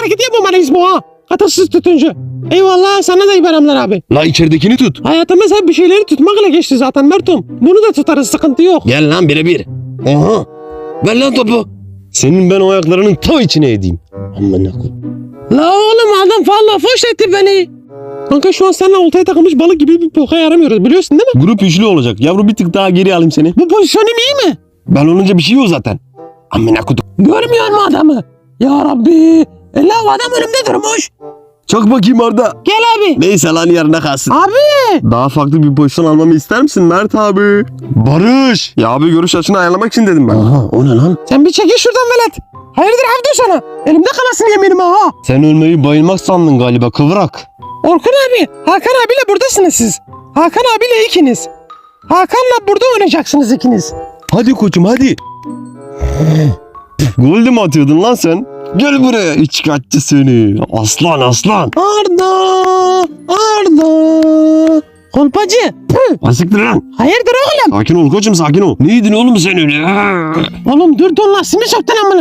hareketi yapmamalıyız bu ha. Hatasız tutunca. Eyvallah sana da İbrahimler abi. La içeridekini tut. Hayatımız hep bir şeyleri tutmakla geçti zaten Mertum. Bunu da tutarız sıkıntı yok. Gel lan birebir. Aha. Ver lan topu. Senin ben o ayaklarının ta içine edeyim. Aman ne koy. La oğlum adam valla foş etti beni. Kanka şu an seninle oltaya takılmış balık gibi bir boka yaramıyoruz biliyorsun değil mi? Grup üçlü olacak. Yavru bir tık daha geri alayım seni. Bu pozisyonum iyi mi? Ben olunca bir şey yok zaten. Amına kodum. Görmüyor mu adamı? Ya Rabbi. E la adam önümde durmuş. Çak bakayım Arda. Gel abi. Neyse lan yarına kalsın. Abi. Daha farklı bir pozisyon almamı ister misin Mert abi? Barış. Ya abi görüş açını ayarlamak için dedim ben. Aha o ne lan? Sen bir çekil şuradan velet. Hayırdır hafta sana? Elimde kalasın yeminime ha. Sen ölmeyi bayılmak sandın galiba kıvrak. Orkun abi, Hakan abiyle buradasınız siz. Hakan abiyle ikiniz. Hakan'la burada oynayacaksınız ikiniz. Hadi koçum hadi. Gol de mi atıyordun lan sen? Gel buraya içkaççı seni. Aslan aslan. Arda, Arda. Kolpacı. Asiktir lan. Hayırdır oğlum? Sakin ol koçum sakin ol. Neydin oğlum sen öyle? Oğlum dur don lastiğimi söktün amına.